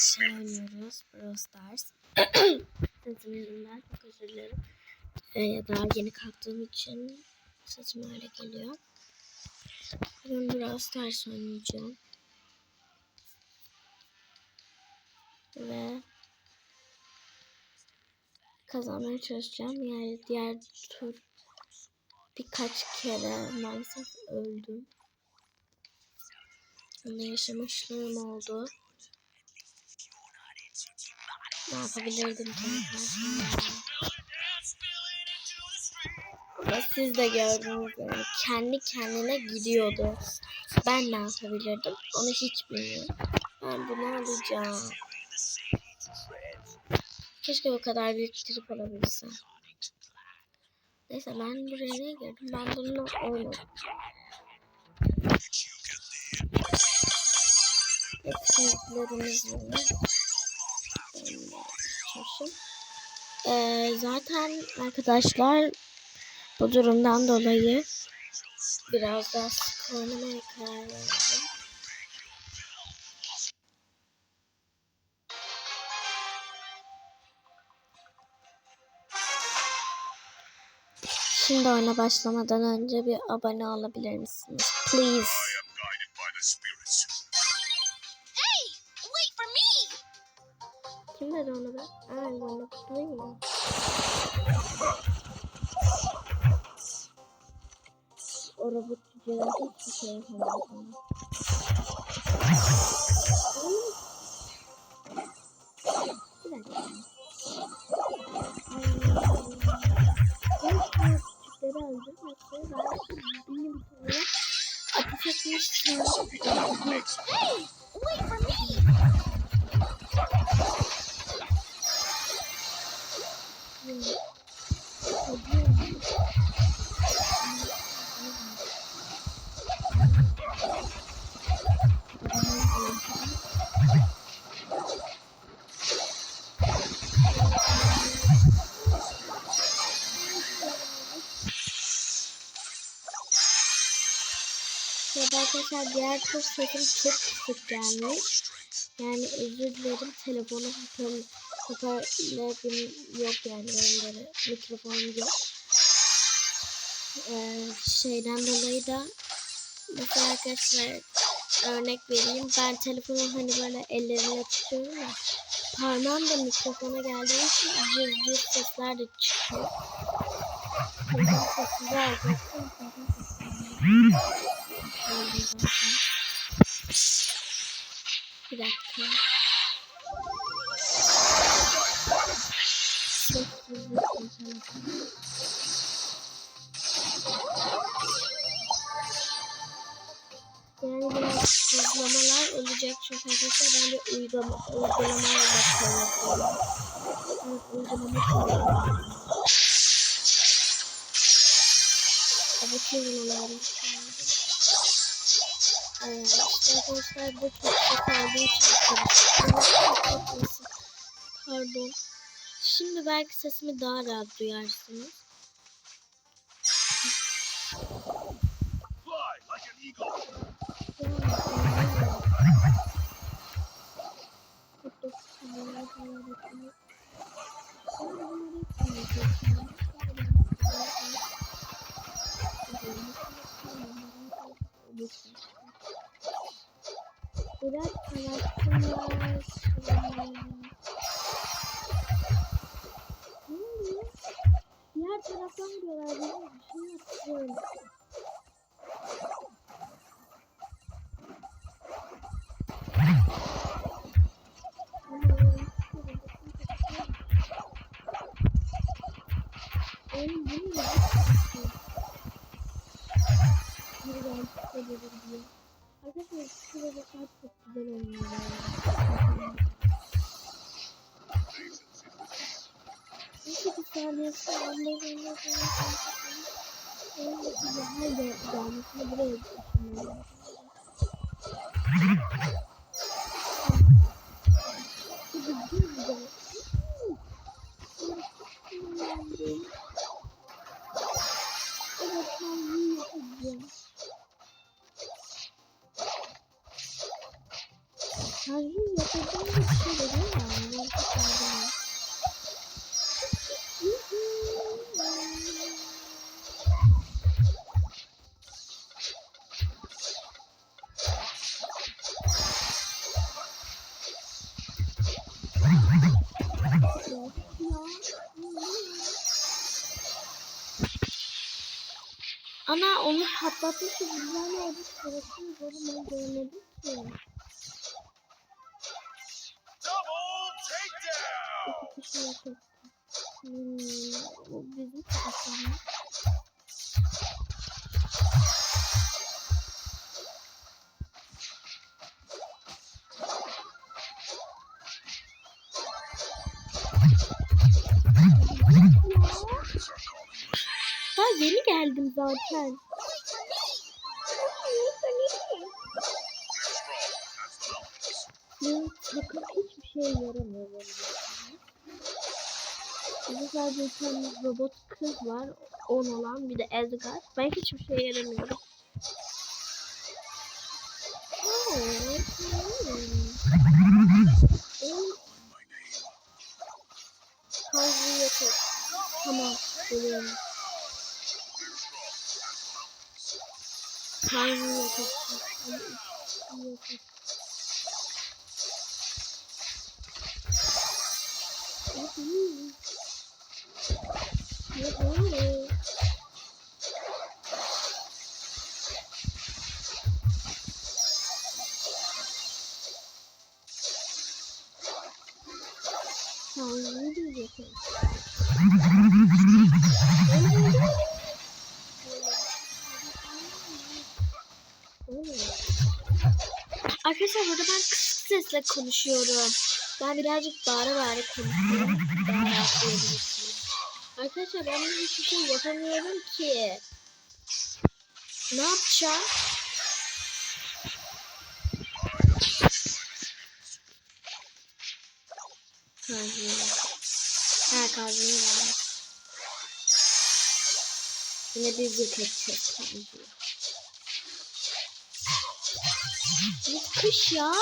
şey oynuyoruz. Brawl Stars. Sesim yüzünden çok özür dilerim. Ee, daha yeni kalktığım için sesim öyle geliyor. Bugün Brawl Stars oynayacağım. Ve kazanmaya çalışacağım. Yani diğer tur birkaç kere maalesef öldüm. Onu yaşamışlığım oldu. Ne yapabilirdim? Ama siz de gördünüz yani kendi kendine gidiyordu. Ben ne yapabilirdim? Onu hiç bilmiyorum. Ben bunu alacağım. Keşke o kadar büyük trip alabilsem. Neyse ben buraya niye girdim? Ben bununla oynadım. Etkinliklerimiz var. Çalışın. Ee, zaten arkadaşlar bu durumdan dolayı biraz daha sık oynamaya karar verdim. Şimdi oyuna başlamadan önce bir abone olabilir misiniz? Please. Dedi onu be? Aa, bana duymuyor. O robot cüceler hiçbir şey yapamaz. Bir dakika. Ben küçükleri öldüm. Hatta ben benim sonra ateş etmiştim. Hey, wait for me! Diğer tur sesim çok kısık gelmiş. Yani özür dilerim telefonu hoparlör hoparlörüm yok yani benim böyle mikrofonum yok. Ee, şeyden dolayı da mesela arkadaşlar örnek vereyim ben telefonu hani böyle ellerimle tutuyorum ya parmağım da mikrofona geldiği için cır cır sesler de çıkıyor. Telefon sessiz alacaktım. Bir dakika. Sessizlik yaşamak. Yani biraz uygulamalar olacak çünkü arkadaşlar ben bir uygulama, uygulamayla bakıyorum. Evet, uygulama kullanıyorum. Evet, uygulamalarım bu çok sıkıldığı için. Pardon. Şimdi belki sesimi daha rahat duyarsınız. An eagle. Biraz karakterler. Ne oluyor? Diğer taraftan diyorlar. Benim şey Saat çok güzel oynuyor. Neyse bir saniye sonra gelmesini buraya ki güzel oldu. Oğlum ben görmedim ki. Bir şey yapalım. Hmm, o bizim tarafımız. Daha yeni geldim zaten. Bu takım hiçbir şeye yaramıyor benim Burada sadece bir robot kız var. 10 olan bir de Edgar. Ben hiçbir şeye yaramıyorum. Oh, hmm. Oh, Kazı yok. et. Tamam, geliyorum. Kazı yok. Arkadaşlar burada ben kısık sesle konuşuyorum. Ben birazcık bağıra bağıra konuşuyorum. Arkadaşlar ben hiçbir şey yapamıyorum ki. Ne yapacağım? Kazını. Ha kazını var. Yine biz yok edeceğiz Bir kış ya.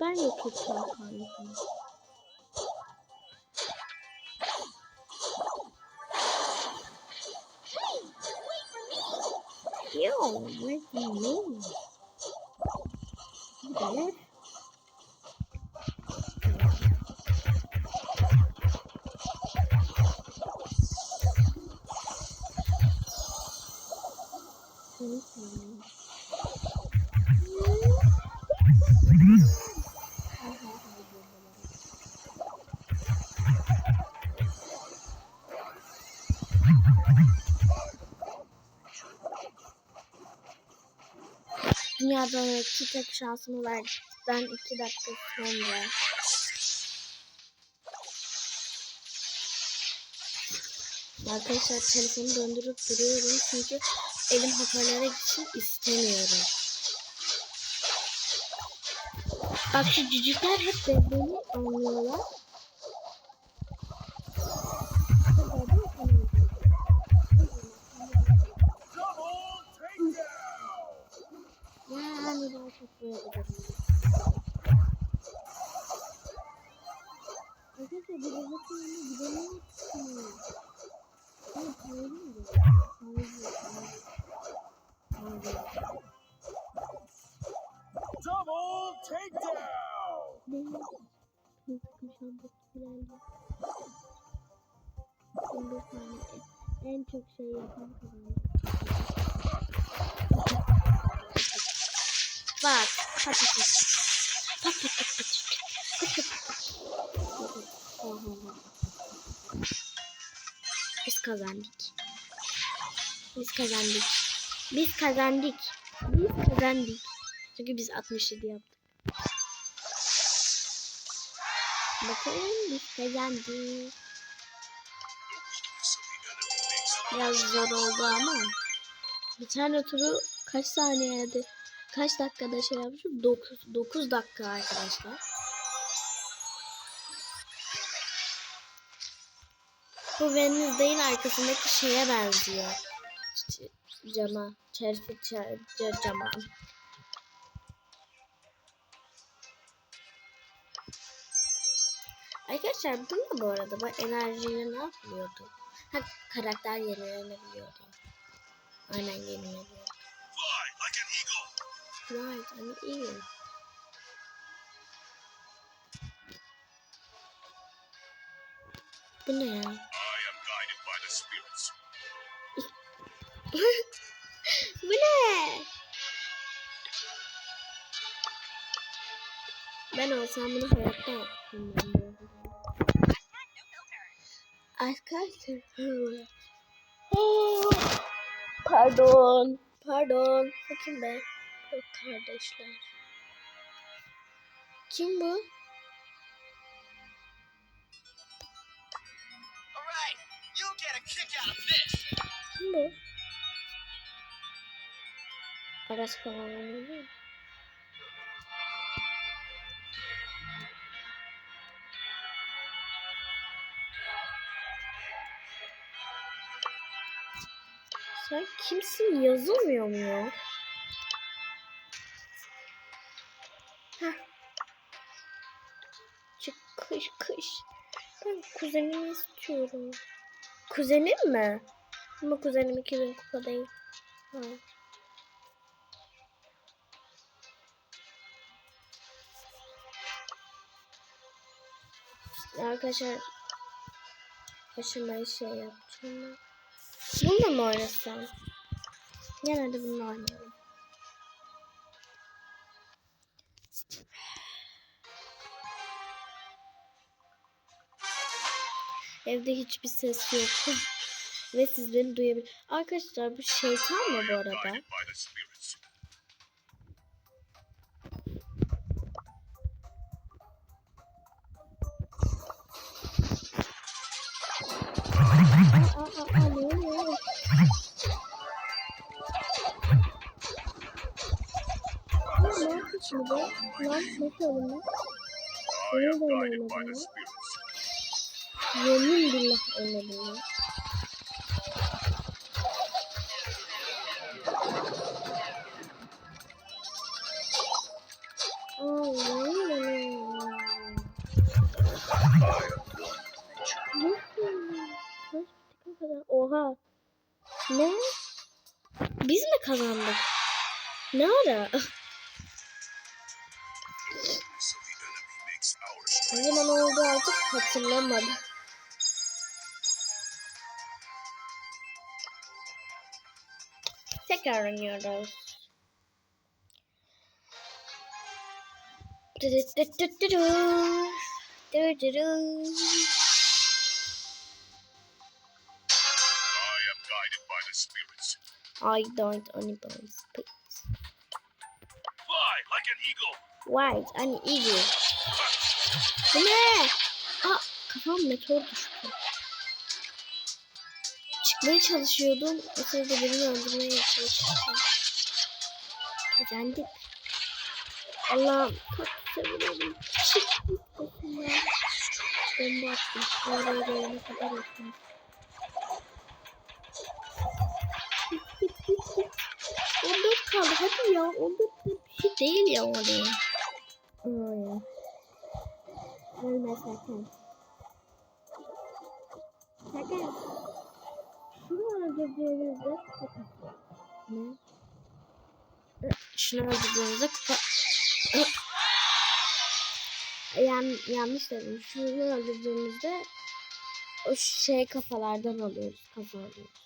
Ben yok edeceğim kazını. Yo, where's the moon? There. Dünyada iki tek şansımı verdikten iki dakika sonra. Arkadaşlar telefonu döndürüp duruyorum çünkü elim hoparlöre gitsin istemiyorum. Bak şu cücükler hep beni anlıyorlar. Bir takım şambok geldi. Şimdi tane en çok şey yapan kazandı. Bak, pat pat. Pat pat pat. Oha. Biz kazandık. Biz kazandık. Biz kazandık. Biz kazandık. Çünkü biz 67 yaptık. Bakın biz kazandık. Biraz zor oldu ama. Bir tane turu kaç saniyede, kaç dakikada şey yapmışım? 9, 9 dakika arkadaşlar. Bu Wednesday'in arkasındaki şeye benziyor. Cama. Chelsea ça- ca- cama. Arkadaşlar bu ne bu arada? Bu enerjiyle ne yapıyordu? Ha karakter yenilenebiliyordu. Aynen yenilenebiliyordu. Fly like an eagle. Right, hani iyi. Bu ne ya? Bu ne? Ben olsam bunu hayatta yapmam. Arkadaşlar. Pardon. Pardon. Bakın be. Yok kardeşler. Kim bu? Kim bu? Aras falan oynuyor mu? Sen kimsin yazılmıyor mu ya? Heh. Çık kış kış. Ben kuzenimi istiyorum. Kuzenim mi? Ama kuzenim 2000 kupa değil. Ha. Arkadaşlar aşamayı şey yapacağım. Bununla mı oynasam? Genelde bununla oynayalım. Evde hiçbir ses yok. Ve siz beni duyabilir. Arkadaşlar bu şeytan mı bu arada? Şimdi? Am böyle guided by olmadı the ya? Yemin billah ölmedim ya. Kazandık? Ne ara? So the enemy makes our Ne zaman oldu artık hatırlamadım. Tekrar oynuyoruz. Dırıdıdıdıdı. Dırıdıdı. I I don't only bones. Fly like an eagle. White and eagle. Bu ne? Aa, kafam meteor düştü. Çıkmaya çalışıyordum. O sırada birini öldürmeye çalışıyordum. Kazandık. Allah'ım seviyorum. Çık. Bomba attım. Oraya gelene kadar ettim. Kaldı hadi ya. 14 bir şey değil ya oraya. Ay. Ölme sakın. Sakın. Şunu öldürdüğünüzde sakın. Ne? Şunu öldürdüğünüzde kupa... Yan, yanlış dedim. Şunu öldürdüğümüzde o şey kafalardan alıyoruz. Kafa alıyoruz.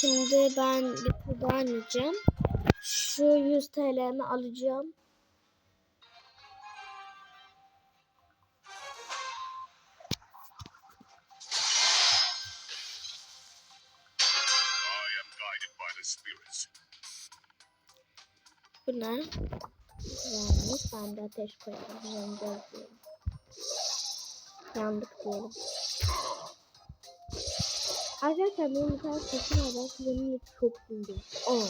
Şimdi ben bir tur daha oynayacağım. Şu 100 TL'mi alacağım. Bu ne? Yanlış. Ben de ateş koyacağım. Yanacağız diyelim. Yandık diyelim. Arkadaşlar benim bir tane sesim var. Ben kuzenimle çok iyiyim. Aa.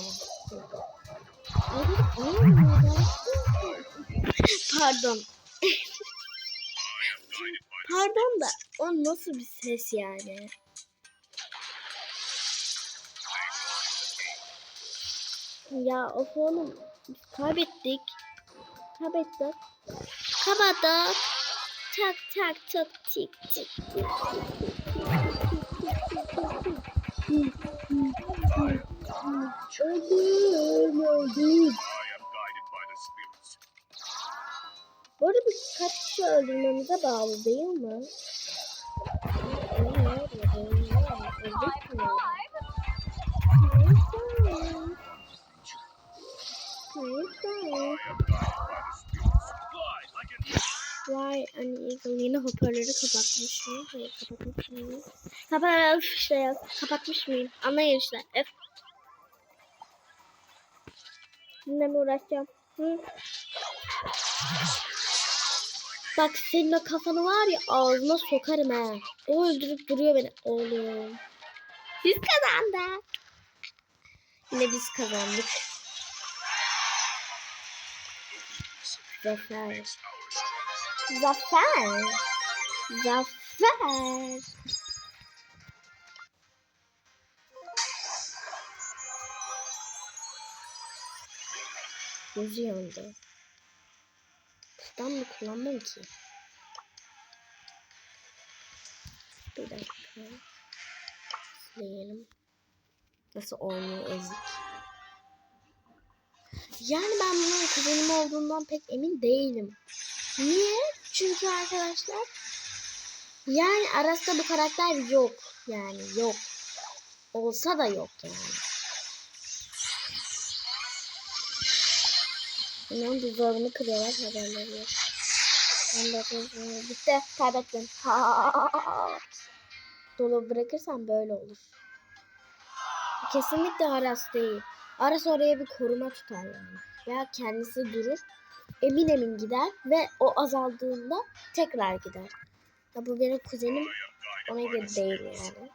Pardon. Pardon da o nasıl bir ses yani? Ya of oğlum. Kaybettik. Kaybettik. Kapadık. Tak tak tak tik tik tik. Öldüm, the spirits. Bu kaç kişi öldürmemize bağlı değil mi? Mü? Neyse. I am guided by the spirits. Fly like an Vay hani Eagle yine hoparlörü kapatmış mı? Hayır kapatmış mıyım? Kapat işte ya. Kapatmış mıyım? Anlayın işte. F. Sizinle mi uğraşacağım? Hı? Bak senin o kafanı var ya ağzına sokarım ha. O öldürüp duruyor beni. Oğlum. Biz kazandık. Yine biz kazandık. Zafer. Zafer. Zafer. Gözü yandı. Tutan mı kullanmam ki? Bir dakika. Sileyelim. Nasıl oynuyor ezik. Yani ben bunun kuzenim olduğundan pek emin değilim. Niye? Çünkü arkadaşlar yani Aras'ta bu karakter yok. Yani yok. Olsa da yok yani. Bunun buzdolabını kırıyorlar haberleri yok. Ben bakıyorum. Bitti. Kaybettim. Dolabı bırakırsam böyle olur. Kesinlikle Aras değil. Aras oraya bir koruma tutar yani. Veya kendisi durur emin emin gider ve o azaldığında tekrar gider. Ya bu benim kuzenim ona göre değil yani.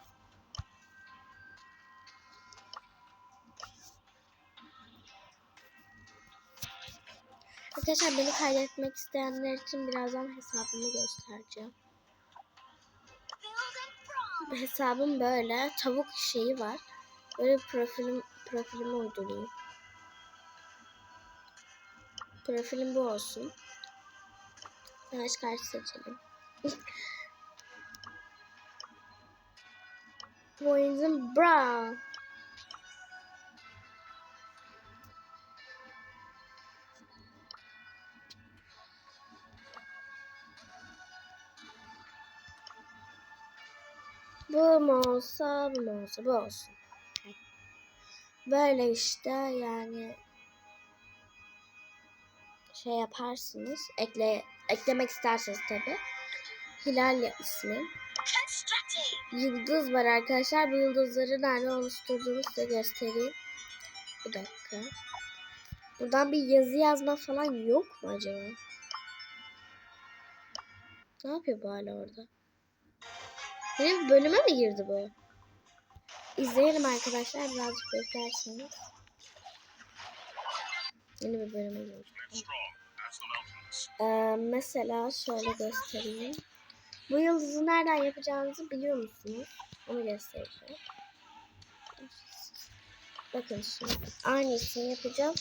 Arkadaşlar beni kaydetmek isteyenler için birazdan hesabımı göstereceğim. Hesabım böyle tavuk şeyi var. Böyle profilim profilimi uydurayım. Profilim bu olsun. Savaş karşı seçelim. Boyunzun Brown. Bu mu olsa bu mu olsa bu olsun. Böyle işte yani şey yaparsınız. Ekle eklemek isterseniz tabi. Hilal ismi. Yıldız var arkadaşlar. Bu yıldızları nerede oluşturduğumu size göstereyim. Bir dakika. Buradan bir yazı yazma falan yok mu acaba? Ne yapıyor bu hala orada? Benim bölüme mi girdi bu? İzleyelim arkadaşlar. Birazcık beklerseniz. Yeni bir bölüme mountains. Ee, mesela şöyle göstereyim. Bu yıldızı nereden yapacağınızı biliyor musunuz? Onu göstereceğim. Bakın şimdi aynısını yapacağım.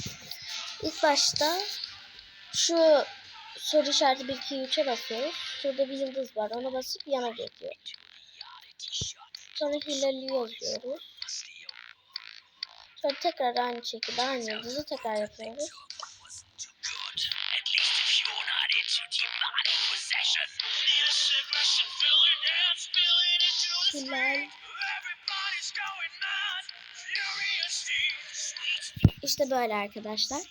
İlk başta şu soru işareti 1 2 3'e basıyoruz. Şurada bir yıldız var. Ona basıp yana geçiyor. Sonra Hilal'i yazıyoruz. Sonra tekrar aynı şekilde aynı yıldızı tekrar yapıyoruz. Sweet. İşte böyle arkadaşlar.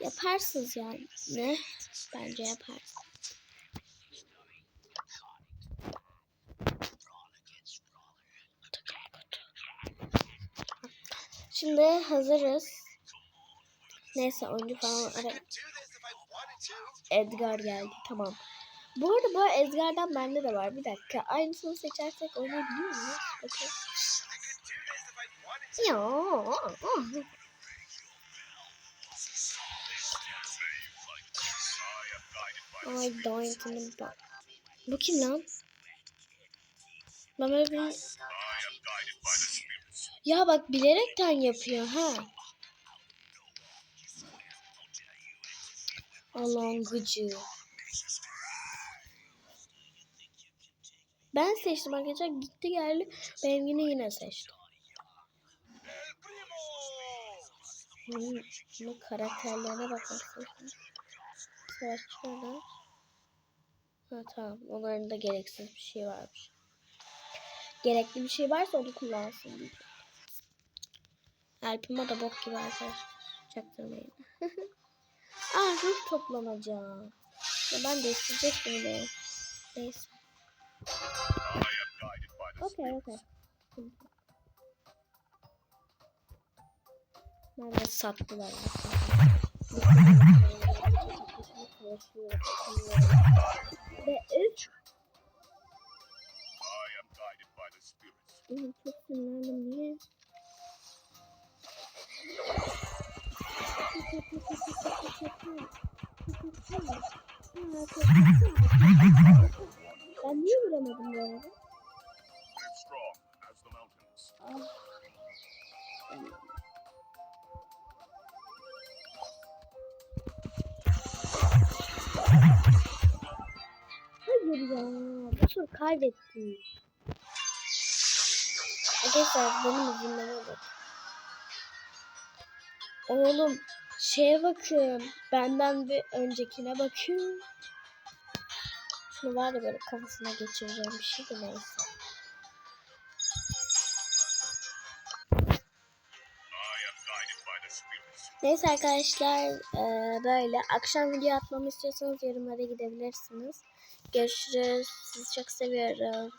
Yaparsınız yani. Ne? Bence yaparsınız. Şimdi hazırız. Neyse oyuncu falan ara. Edgar geldi. Tamam. Bu arada bu Edgar'dan bende de var. Bir dakika. Aynısını seçersek oynayabiliyor muyuz? Bakın. Ya. Ay Donkey'nin bak. Bu kim lan? Ben böyle bir... Ya bak bilerekten yapıyor ha. Allah'ın gıcı. Ben seçtim arkadaşlar. Gitti geldi. Benimkini yine seçti. Bunun, bunun karakterlerine bakmasın. Savaşçılar Ha tamam. Onların da gereksiz bir şey varmış. Gerekli bir şey varsa onu kullansın. Alpima da bok gibi arkadaşlar. Çaktırmayın. Aa ruh toplamaca. Ya ben de isteyecektim bunu. Neyse. Okey okey. Ben de sattılar. Ve üç. I am guided by the spirits. Oğlum Çok sinirlendim niye? Ben niye vuramadım bu arada? Ah. Hayır ya. Bu tur kaybettim. Arkadaşlar benim yüzümden oldu. Oğlum şeye bakın. Benden bir öncekine bakın. Şunu var ya böyle kafasına geçireceğim bir şey de neyse. Neyse arkadaşlar eee, böyle akşam video atmamı istiyorsanız yorumlara gidebilirsiniz. Görüşürüz. Sizi çok seviyorum.